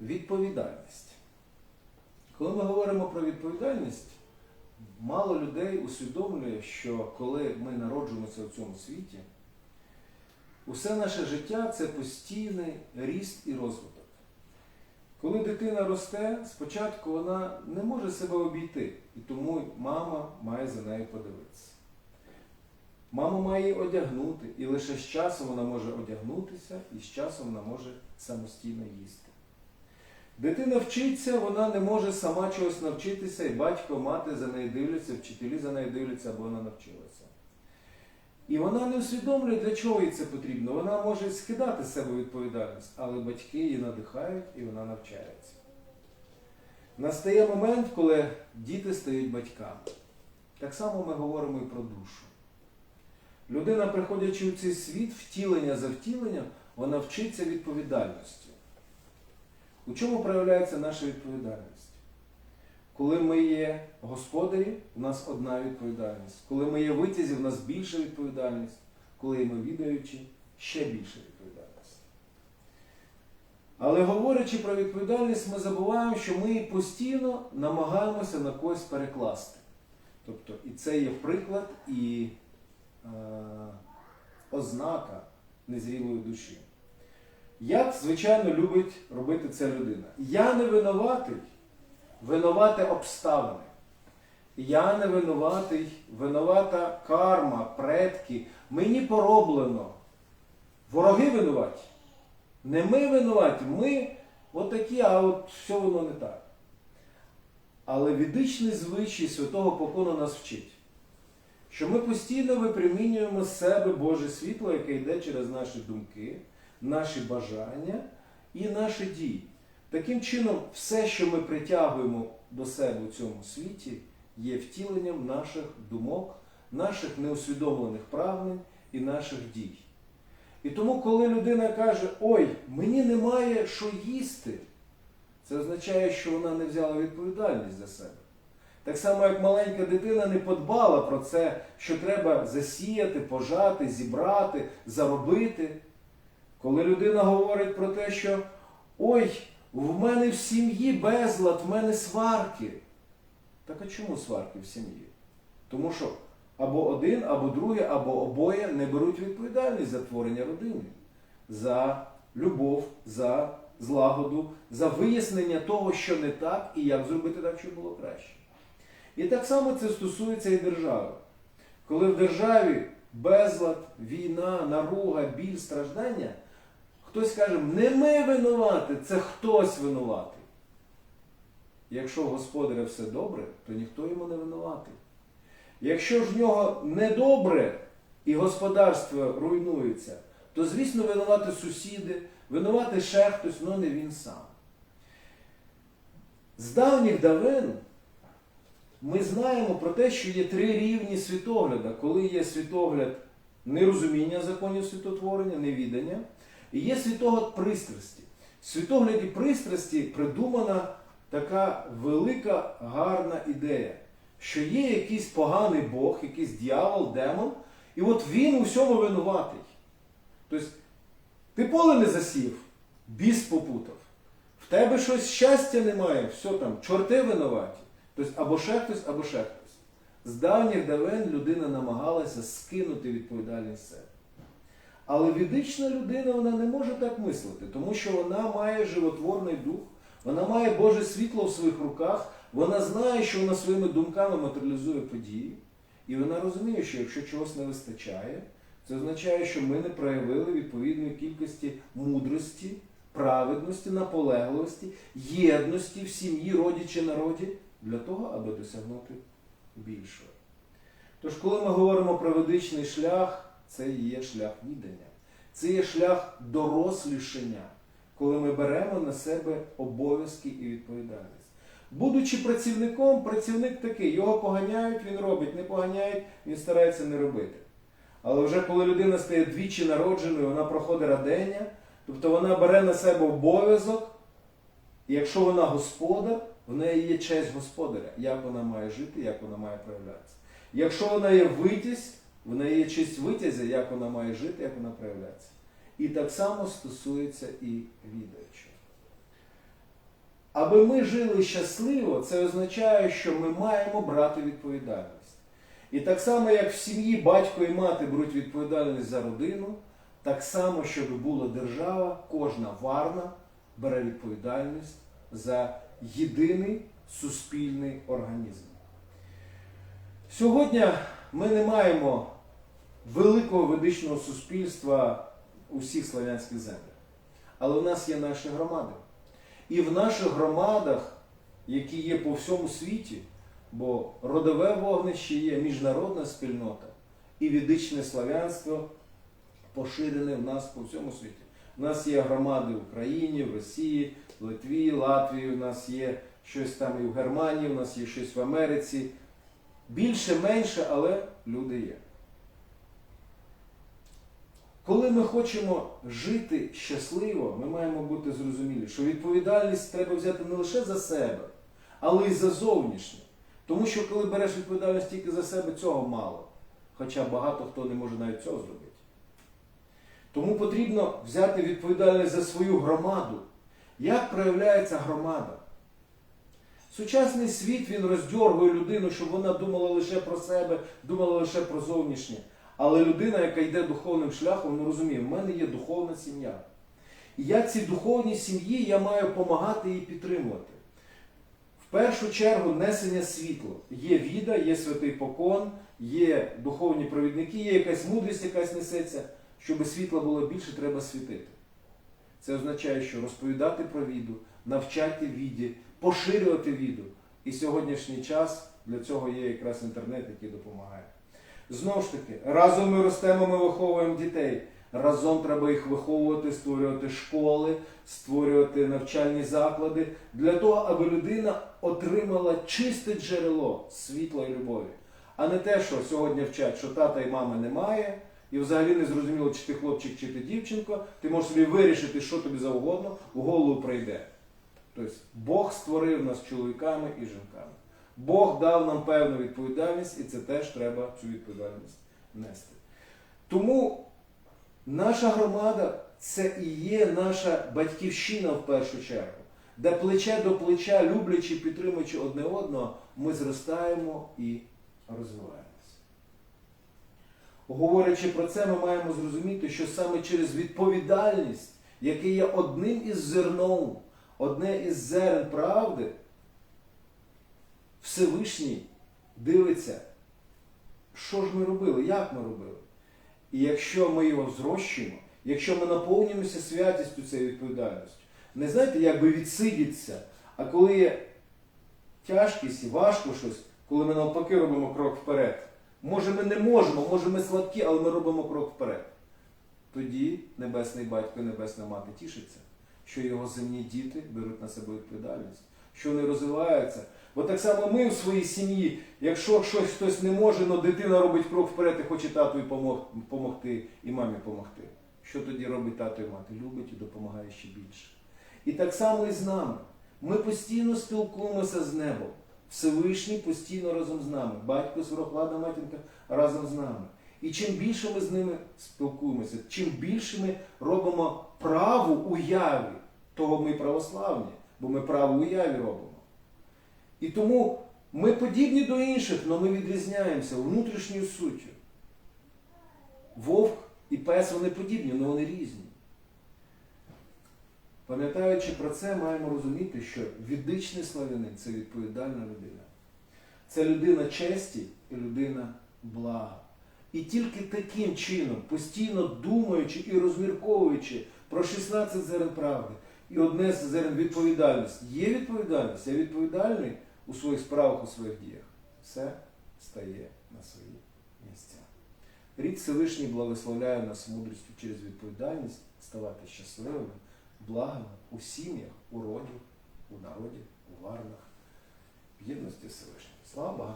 відповідальність. Коли ми говоримо про відповідальність, мало людей усвідомлює, що коли ми народжуємося в цьому світі, усе наше життя це постійний ріст і розвиток. Коли дитина росте, спочатку вона не може себе обійти, і тому мама має за нею подивитися. Мама має її одягнути, і лише з часом вона може одягнутися, і з часом вона може самостійно їсти. Дитина вчиться, вона не може сама чогось навчитися, і батько, мати за нею дивляться, вчителі за нею дивляться, або вона навчилася. І вона не усвідомлює, для чого їй це потрібно. Вона може скидати з себе відповідальність, але батьки її надихають і вона навчається. Настає момент, коли діти стають батьками. Так само ми говоримо і про душу. Людина, приходячи в цей світ, втілення за втіленням, вона вчиться відповідальності. У чому проявляється наша відповідальність? Коли ми є господарі, у нас одна відповідальність. Коли ми є витязі, у нас більша відповідальність. Коли ми відаючі, ще більша відповідальність. Але говорячи про відповідальність, ми забуваємо, що ми постійно намагаємося на когось перекласти. Тобто, і це є приклад і е, ознака незрілої душі. Як, звичайно, любить робити це людина? Я не винуватий, винувати обставини. Я не винуватий, винувата карма, предки. Мені пороблено. Вороги винуваті. Не ми винуваті, ми отакі, а от все воно не так. Але відичний звичай святого покону нас вчить, що ми постійно випромінюємо з себе Боже світло, яке йде через наші думки, наші бажання і наші дії. Таким чином, все, що ми притягуємо до себе у цьому світі, є втіленням наших думок, наших неусвідомлених прагнень і наших дій. І тому, коли людина каже, ой, мені немає що їсти, це означає, що вона не взяла відповідальність за себе. Так само, як маленька дитина не подбала про це, що треба засіяти, пожати, зібрати, заробити. Коли людина говорить про те, що ой, в мене в сім'ї безлад, в мене сварки. Так а чому сварки в сім'ї? Тому що або один, або другий, або обоє не беруть відповідальність за творення родини, за любов, за злагоду, за вияснення того, що не так, і як зробити так, щоб було краще. І так само це стосується і держави. Коли в державі безлад, війна, наруга, біль, страждання, хтось каже, не ми винувати, це хтось винуватий. Якщо в господаря все добре, то ніхто йому не винуватий. Якщо ж в нього недобре і господарство руйнується, то, звісно, винувати сусіди, винувати ще хтось, але не він сам. З давніх давен ми знаємо про те, що є три рівні світогляда, коли є світогляд нерозуміння законів світотворення, невідання, і є світогляд пристрасті. В світогляді пристрасті придумана така велика гарна ідея, що є якийсь поганий Бог, якийсь дьявол, демон, і от він у всьому винуватий. Тобто, ти поле не засів, біс попутав. В тебе щось щастя немає, все там, чорти винуваті. Тобто або ще хтось, або ще хтось. З давніх давен людина намагалася скинути відповідальність себе. Але відична людина вона не може так мислити, тому що вона має животворний дух, вона має Боже світло в своїх руках, вона знає, що вона своїми думками матеріалізує події, і вона розуміє, що якщо чогось не вистачає, це означає, що ми не проявили відповідної кількості мудрості, праведності, наполегливості, єдності в сім'ї, роді чи народі для того, аби досягнути більшого. Тож, коли ми говоримо про ведичний шлях, це і є шлях віддання. Це є шлях дорослішання, коли ми беремо на себе обов'язки і відповідальність. Будучи працівником, працівник такий, його поганяють, він робить, не поганяють, він старається не робити. Але вже коли людина стає двічі народженою, вона проходить радення, тобто вона бере на себе обов'язок, і якщо вона господар, в неї є честь господаря, як вона має жити, як вона має проявлятися. Якщо вона є витязь, в неї є честь витязя, як вона має жити, як вона проявляється. І так само стосується і відаючого. Аби ми жили щасливо, це означає, що ми маємо брати відповідальність. І так само, як в сім'ї батько і мати беруть відповідальність за родину, так само, щоб була держава, кожна варна бере відповідальність за єдиний суспільний організм. Сьогодні ми не маємо великого ведичного суспільства у всіх славянських землях. Але в нас є наші громади. І в наших громадах, які є по всьому світі, бо родове вогнище є міжнародна спільнота і ведичне славянство поширене в нас по всьому світі. У нас є громади в Україні, в Росії, в Литві, Латвії, у нас є щось там і в Германії, у нас є щось в Америці. Більше, менше, але люди є. Коли ми хочемо жити щасливо, ми маємо бути зрозумілі, що відповідальність треба взяти не лише за себе, але й за зовнішнє. Тому що коли береш відповідальність тільки за себе, цього мало. Хоча багато хто не може навіть цього зробити. Тому потрібно взяти відповідальність за свою громаду. Як проявляється громада? Сучасний світ він роздьоргує людину, щоб вона думала лише про себе, думала лише про зовнішнє. Але людина, яка йде духовним шляхом, вона розуміє, в мене є духовна сім'я. І я цій духовній сім'ї я маю допомагати її підтримувати. В першу чергу несення світла. Є віда, є святий покон, є духовні провідники, є якась мудрість, якась несеться. Щоб світла було більше, треба світити. Це означає, що розповідати про віду, навчати віді, поширювати віду. І сьогоднішній час для цього є якраз інтернет, який допомагає. Знову ж таки, разом ми ростемо, ми виховуємо дітей. Разом треба їх виховувати, створювати школи, створювати навчальні заклади для того, аби людина отримала чисте джерело світла і любові. А не те, що сьогодні вчать, що тата і мами немає, і взагалі не зрозуміло, чи ти хлопчик, чи ти дівчинко, ти можеш собі вирішити, що тобі завгодно, у голову прийде. Тобто Бог створив нас чоловіками і жінками. Бог дав нам певну відповідальність, і це теж треба цю відповідальність нести. Тому наша громада це і є наша батьківщина в першу чергу, де плече до плеча, люблячи, підтримуючи одне одного, ми зростаємо і розвиваємося. Говорячи про це, ми маємо зрозуміти, що саме через відповідальність, яке є одним із зерном, одне із зерен правди, Всевишній дивиться, що ж ми робили, як ми робили. І якщо ми його зрощуємо, якщо ми наповнюємося святістю цією відповідальністю, не знаєте, як би відсидіться, а коли є тяжкість і важко щось, коли ми навпаки робимо крок вперед. Може ми не можемо, може ми слабкі, але ми робимо крок вперед. Тоді Небесний Батько і Небесна Мати тішиться, що його земні діти беруть на себе відповідальність, що вони розвиваються. Бо так само ми в своїй сім'ї, якщо щось хтось не може, але дитина робить крок вперед і хоче тату допомогти і мамі допомогти. Що тоді робить тато і мати? Любить і допомагає ще більше. І так само і з нами. Ми постійно спілкуємося з небом. Всевишній постійно разом з нами. Батько Сороклада матінка разом з нами. І чим більше ми з ними спілкуємося, чим більше ми робимо праву уяві, того ми православні, бо ми праву уяві робимо. І тому ми подібні до інших, але ми відрізняємося внутрішньою суттю. Вовк і пес вони подібні, але вони різні. Пам'ятаючи про це, маємо розуміти, що відичний славянин це відповідальна людина. Це людина честі і людина блага. І тільки таким чином, постійно думаючи і розмірковуючи про 16 зерен правди, і одне з зерен відповідальності. Є відповідальність, я відповідальний у своїх справах, у своїх діях. Все стає на свої місця. Рід Всевишній благословляє нас мудрістю через відповідальність ставати щасливими, благими у сім'ях, у роді, у народі, у варнах, в єдності Всевишнього. Слава Богу!